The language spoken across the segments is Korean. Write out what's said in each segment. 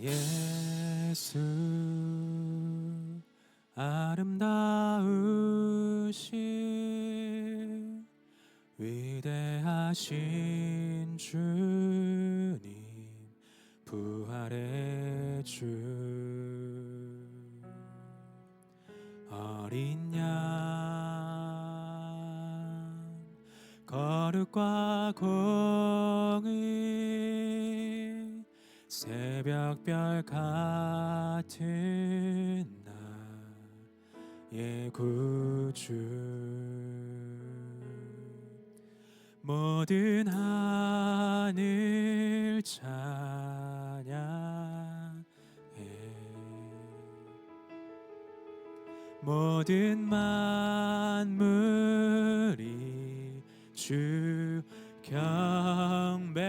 예수 아름다우신 위대하신 주님 부활의 주. 어린 양 거룩과 공의 새벽별 같은 나의 구주. 모든 하늘 찬양해. 모든 만물이 주 경배해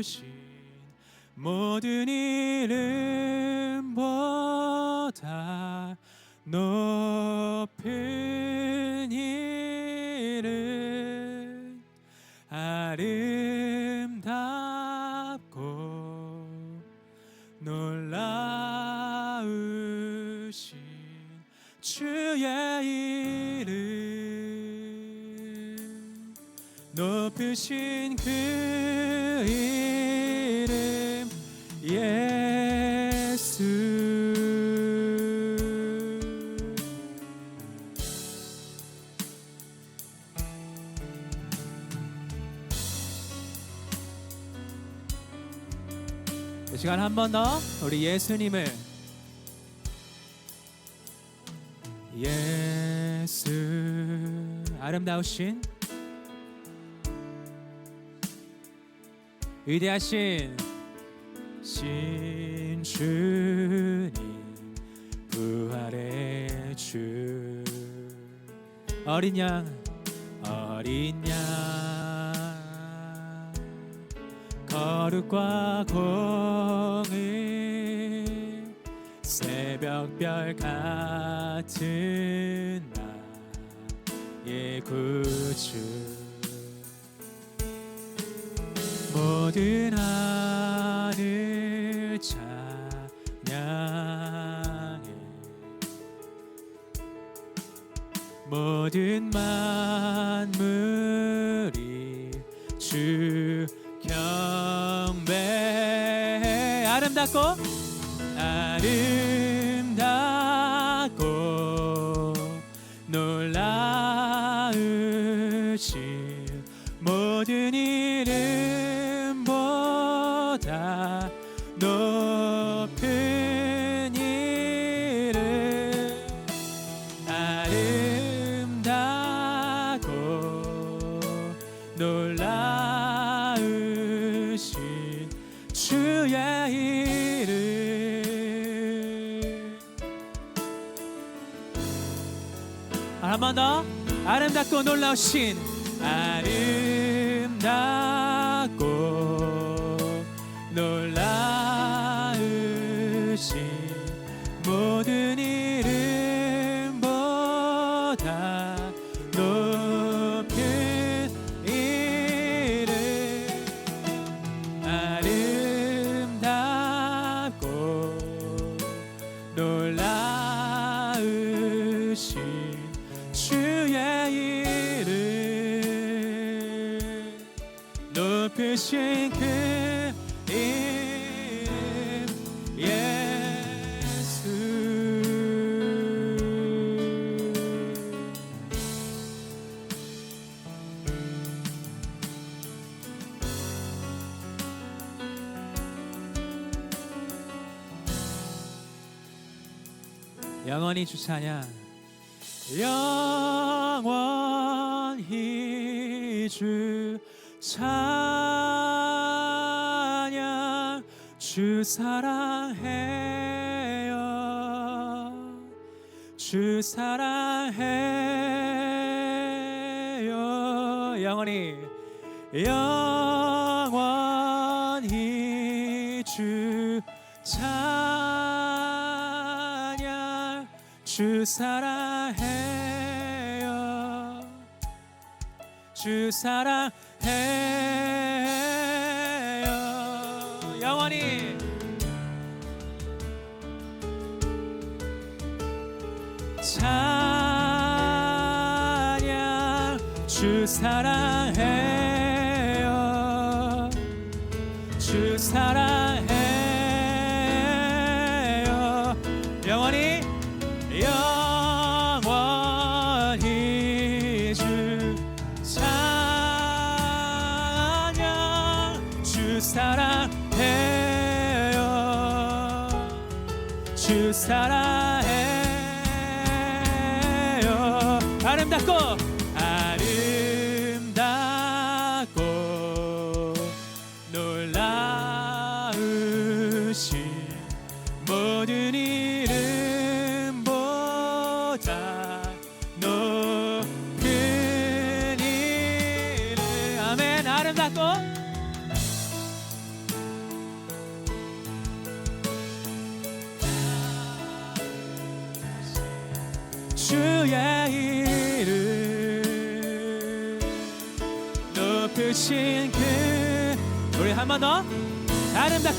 놀라우신 모든 이름보다 높은 이름 아름답고 놀라우신 주의 이름 높으신 그 시간 한 번 더 우리 예수님을. 예수 아름다우신 위대하신 신 주님 부활의 주. 어린 양 어린 양 거룩과 공의 새벽별 같은 나의 구주. 모든 하늘 찬양해 모든 만물이 주 아름답고 아름답고 놀라우신 모든 이름보다 아름답고 놀라우신 아름답고 높으신 그 이름 예수. 영원히 주 찬양 영원히 주 찬양 주 사랑해요. 주 사랑해요. 영원히 영원히 주 찬양 주 사랑해요. 주 사랑해요 찬 아름 아름답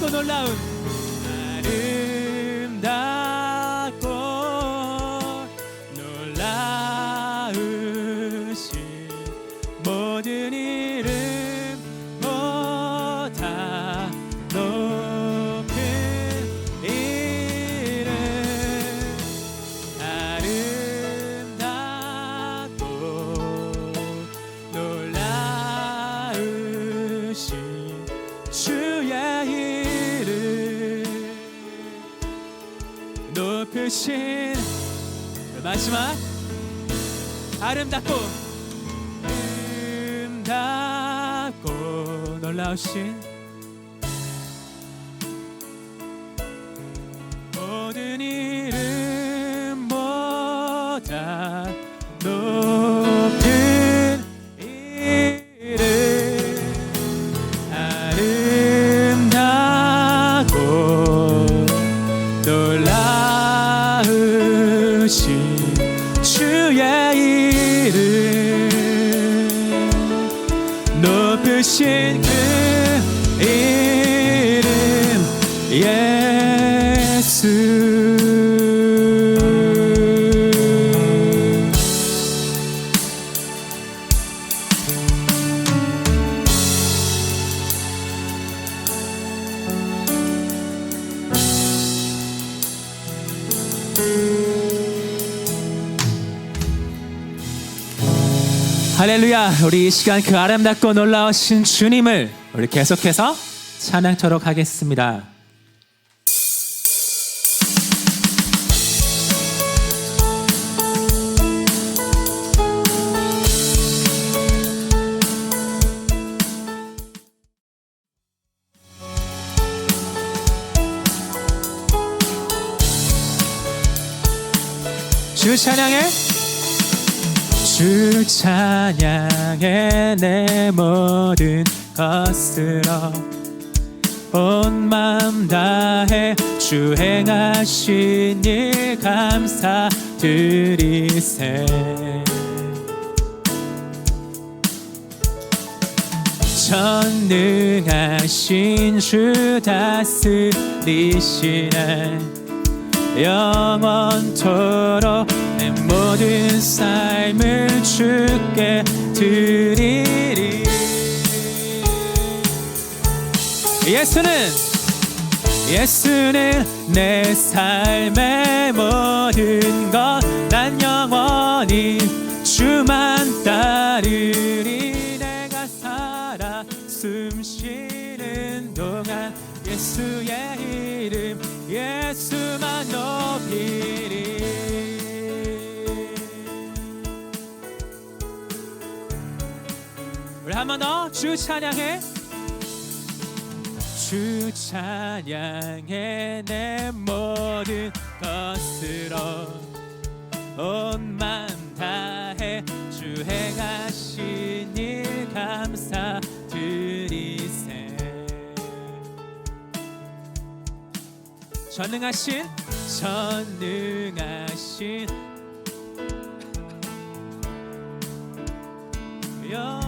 아름답고 아름답고 놀라우신 높으신 그 이름 예수 우리 이 시간 그 아름답고 놀라우신 주님을 우리 계속해서 찬양토록 하겠습니다. 주 찬양해 주 찬양해 내 모든 것으로 온 마음 다해 주 행하신 일 감사드리세. 전능하신 주 다스리시네. 영원토록 내 모든 삶을 주께 드리리. 예수는 예수는 내 삶의 모든 것 난 영원히 주만 따르리. 내가 살아 숨 쉬는 동안 예수의 이름 예수만 높이리 한번 더. 주 찬양해. 주 찬양해 내 모든 것으로 온맘 다해 주 행하신 일 감사드리세 전능하신 전능하신 그 여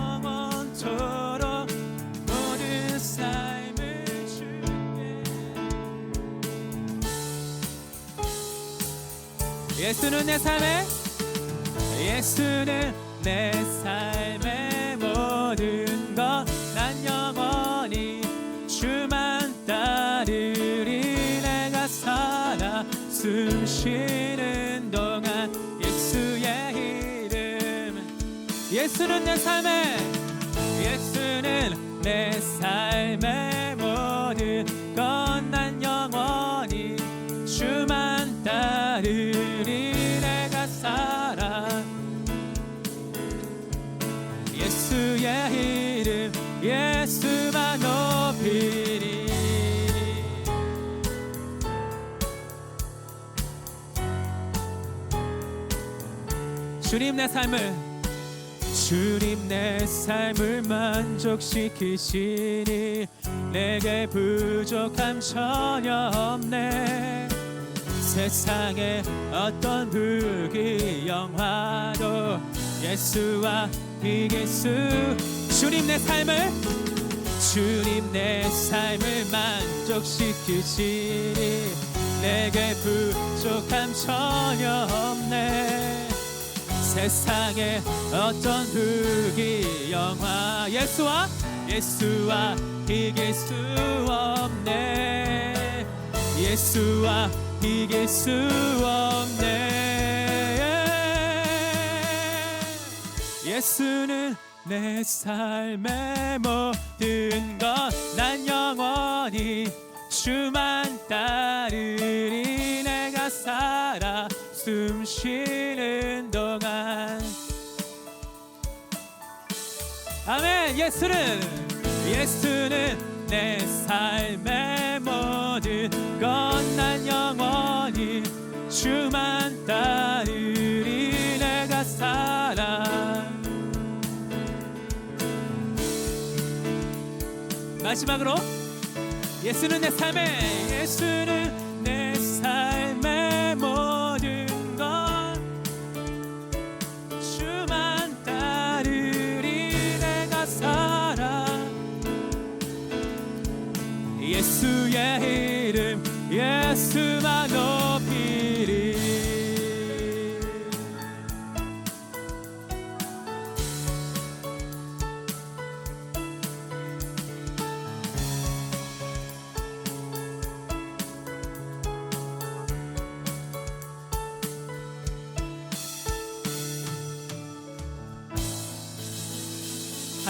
예수는 내 삶의 예수는 내 삶의 모든 것. 난 영원히 주만 따르리. 내가 살아 숨 쉬는 동안 예수의 이름. 예수는 내 삶의 예수는 내 삶의 모든 것 주님 내 삶을. 주님 내 삶을 만족시키시니 내게 부족함 전혀 없네. 세상에 어떤 불기 영화도 예수와 이길 수. 주님 내 삶을. 주님 내 삶을 만족시키시니 내게 부족함 전혀 없네 세상에 어떤 불기 영화. 예수와 예수와 이길 수 없네. 예수와 이길 수 없네. 예수는 내 삶의 모든 것. 난 영원히 주만 따르리. 내가 살아 숨 쉬는 동안. 아멘. 예수는 예수는 내 삶의 모든 것 난 영원히 주만 따르리 내가 살아 마지막으로 예수는 내 삶의 예수는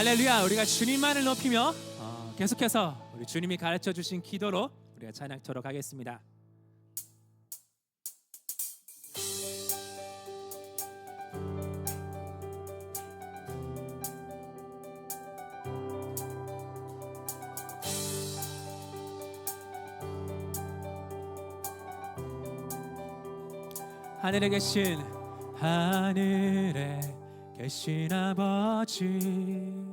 할렐루야 우리가 주님만을 높이며 어, 계속해서 우리 주님이 가르쳐 주신 기도로 우리가 찬양토록 하겠습니다. 하늘에 계신 하늘에 계신 아버지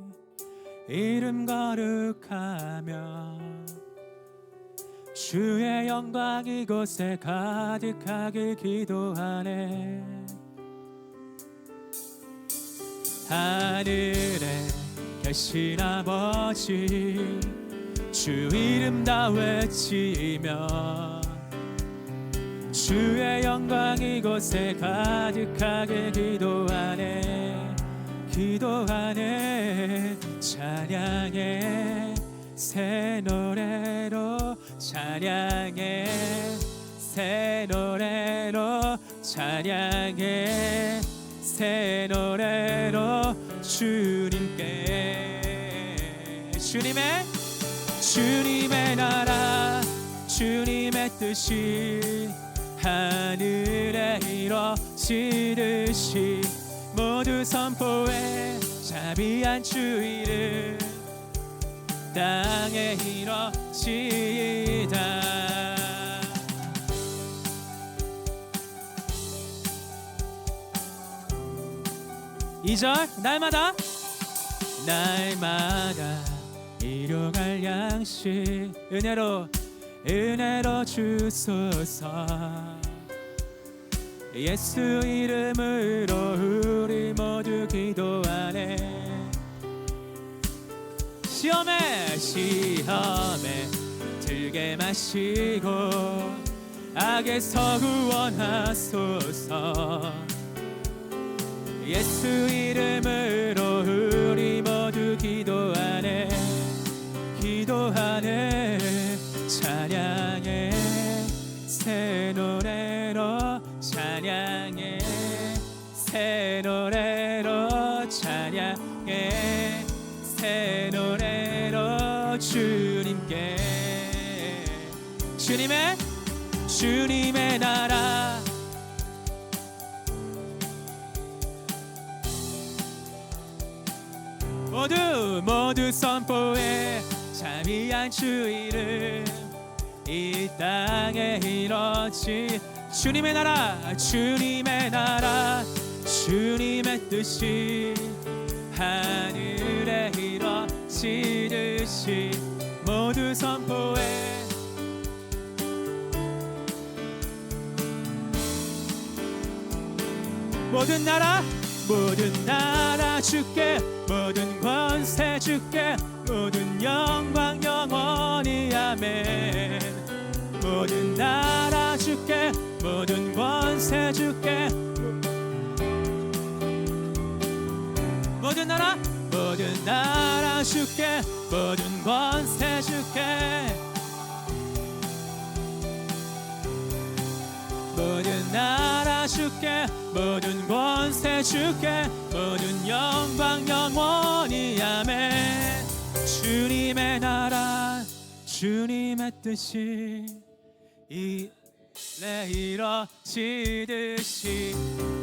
이름 거룩하며 주의 영광 이곳에 가득하길 기도하네. 하늘에 계신 아버지 주 이름 다 외치며 주의 영광 이곳에 가득하게 기도하네 기도하네 찬양해. 새 노래로 찬양해. 새 노래로 찬양해. 새 노래로 주님께. 주님의 주님의 나라 주님의 뜻이 하늘에 이뤄지듯이 모두 선포해 자비한 주 이름 땅에 이뤄지이다. 이절 날마다? 날마다 일용할 양식 은혜로 은혜로 주소서 예수 이름으로 우리 모두 기도하네. 시험에 시험에 들게 마시고 악에서 구원하소서. 예수 이름으로 우리 모두 기도하네. 기도하네 찬양해 새노 새 노래로 찬양해. 새 노래로 주님께. 주님의 주님의 나라. 모두 모두 선포해. 자비한 주 이름. 이 땅에 이뤄지 주님의 나라 주님의 나라 주님의 뜻이 하늘에 이뤄지듯이 모두 선포해. 모든 나라 모든 나라 주께 모든 권세 주께 모든 영광 영원히 아멘. 모든 나라 주께 모든 권세 주께 모든 나라 모든 나라 주께 모든 권세 주께. 모든 나라 주께 모든 권세 주께 모든 영광 영원히 아멘. 주님의 나라 주님의 뜻이 이래 이뤄지듯이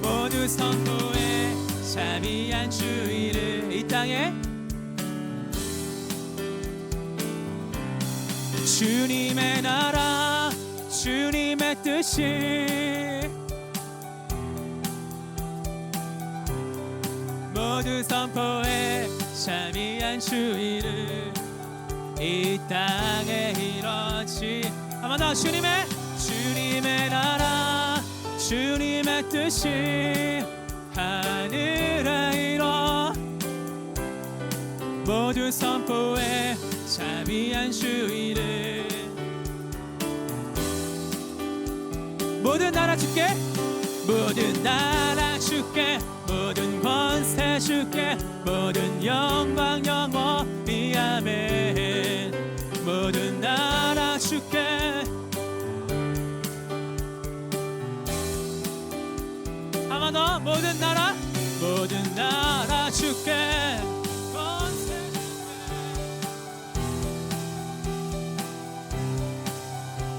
모두 선포해 자비한 주 이름 이 땅에 주님의 나라 주님의 뜻이 모두 선포해 자비한 주 이름 이 땅에 이뤄지. 한번 더 주님의 주님의 나라 주님의 뜻이 하늘에 이뤄 모두 선포해 자비한 주 이름 모든 나라 주께 모든 나라 주께 모든 권세 주께 모든 영광 영원히 아멘 모든 나라 모든 나라 주께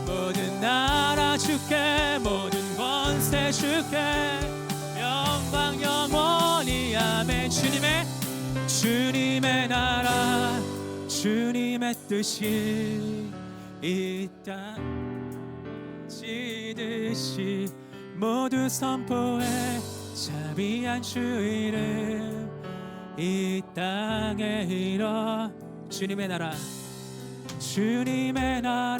모든 나라 주께 모든 권세 주께 영광 영원히 아멘. 주님의 주님의 나라 주님의 뜻이 이 땅 지듯이 모두 선포해 자비한 주 이름 이 땅에 이뤄. 주님의 나라. 주님의 나라.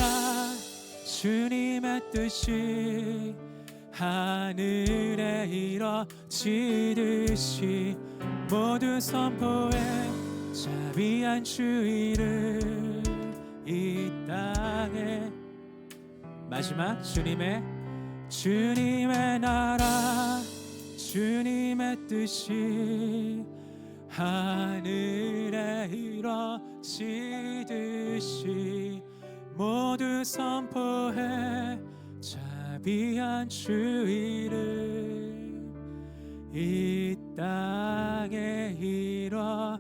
주님의 뜻이 하늘에 이뤄지듯이 모두 선포해 자비한 주 이름 이 땅에. 마지막 주님의 주님의 나라 주님의 뜻이 하늘에 이뤄지듯이 모두 선포해 자비한 주 이름 이 땅에 이뤄지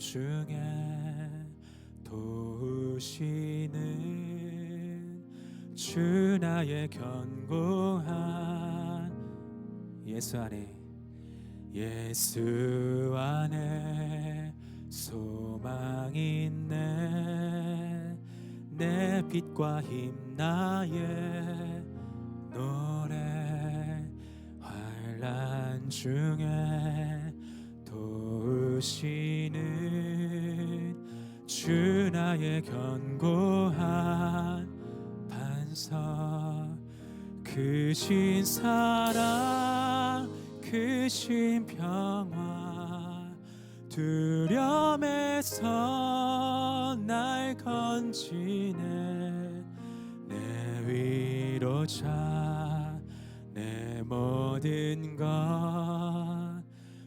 중에 도우시는 주 나의 견고한 예수 안에 예수 안에 소망이 있네. 내 빛과 힘 나의 노래 환란 중에 도우시는 주 나의 견고한 반석. 크신 사랑 크신 평화 두려움에서 날 건지네. 내 위로자 내 모든 것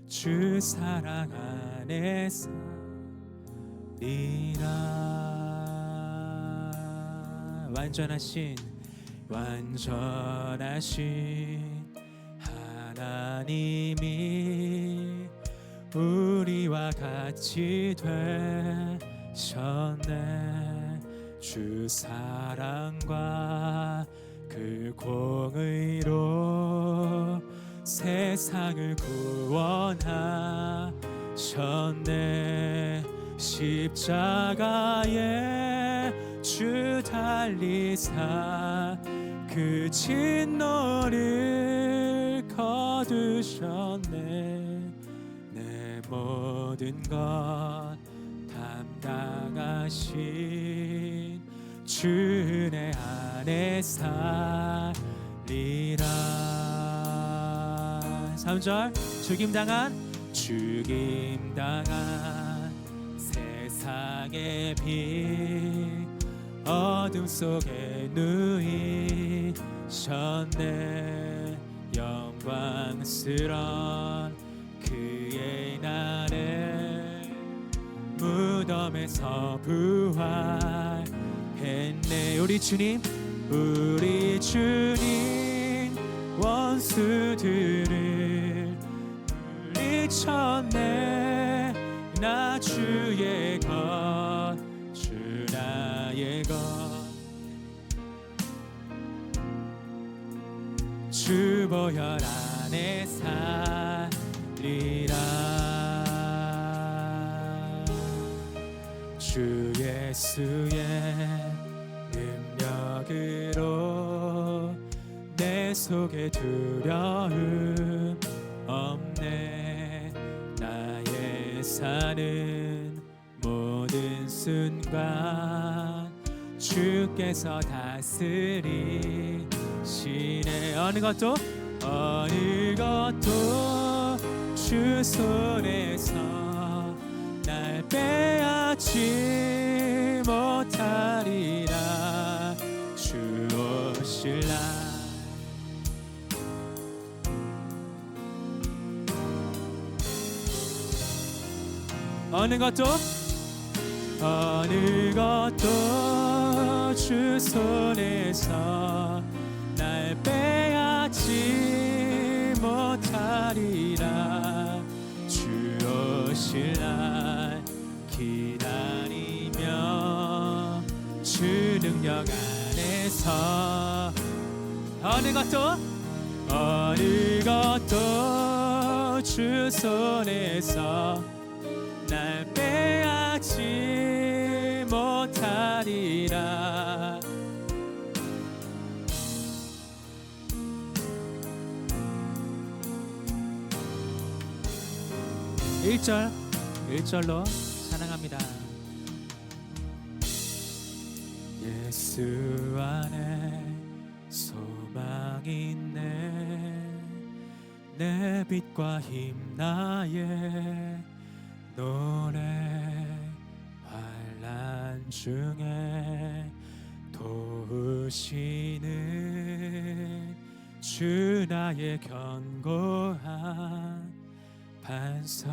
주 사랑 안에서 니라. 완전하신 완전하신 하나님이 우리와 같이 되셨네. 주 사랑과 그 공의로 세상을 구원하셨네 십자가에 주 달리사 그 진노를 거두셨네. 내 모든 것 담당하신 주내 안에 살리라. 3절 죽임당한 죽임당한 세상의 빛 어둠 속에 누이셨네. 영광스런 그의 날에 무덤에서 부활했네. 우리 주님 우리 주님 원수들을 물리쳤네 것주 보혈 안에 살리라. 주 예수의 능력으로 내 속에 두려움 없네. 나의 사는 모든 순간 주께서 다스리 시네 어느 것도 어느 것도 주 손에서 날 빼앗지 못하리라. 주 오실 날 어느 것도 어느 것도 주 손에서 날 빼앗지 못하리라. 주 오실 날 기다리며 주 능력 안에서 어느 것도 어느 것도 주 손에서 날 빼앗지 못하리라 일절일절로 찬양합니다. 예수 안에 소망이 있네. 내 빛과 힘 나의 노래 환란 중에 도우시는 주 나의 견고한 반석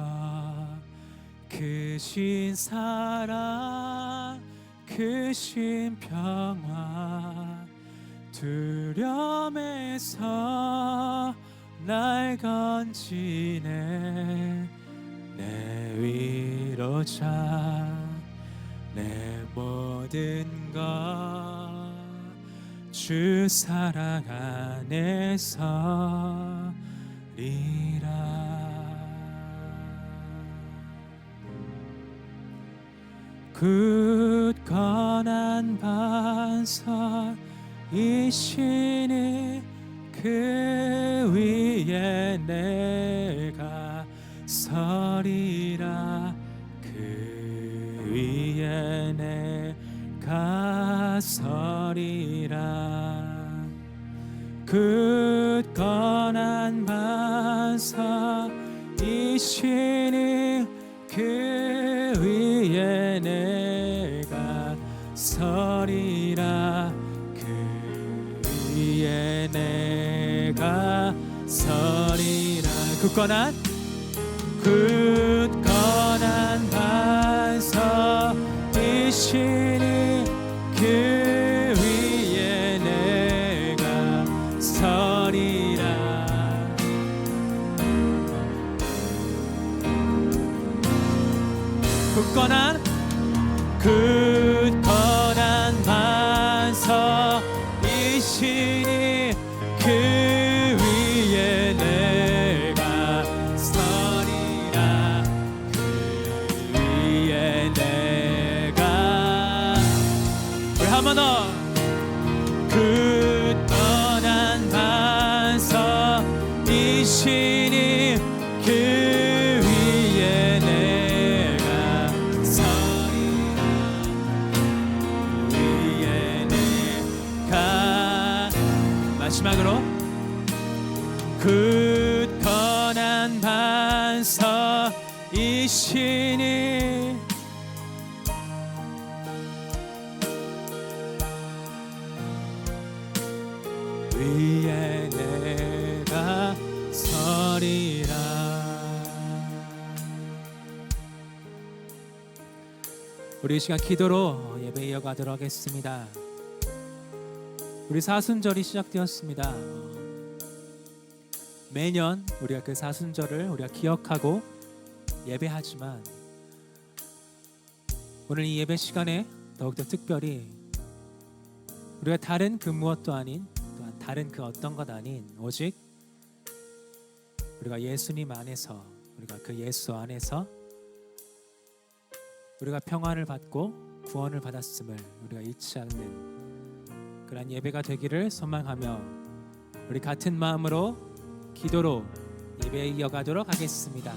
크신 사랑 크신 평화 두려움에서 날 건지네. 내 위로자 내 모든 것 주 사랑 안에서 리라 굳건한 반석이시니 그 위에 내가 서리라. 그 위에 내가 서리라. 굳건한 반석이시니 굳건한 굳건한 반석이시니 그 위에 내가 서리라. 굳건한 굳건한 반석이시니 우리 이 시간 기도로 예배 이어가도록 하겠습니다. 우리 사순절이 시작되었습니다. 매년 우리가 그 사순절을 우리가 기억하고 예배하지만 오늘 이 예배 시간에 더욱더 특별히 우리가 다른 그 무엇도 아닌 또한 다른 그 어떤 것 아닌 오직 우리가 예수님 안에서 우리가 그 예수 안에서 우리가 평안을 받고 구원을 받았음을 우리가 잊지 않는 그러한 예배가 되기를 소망하며 우리 같은 마음으로 기도로 예배 이어가도록 하겠습니다.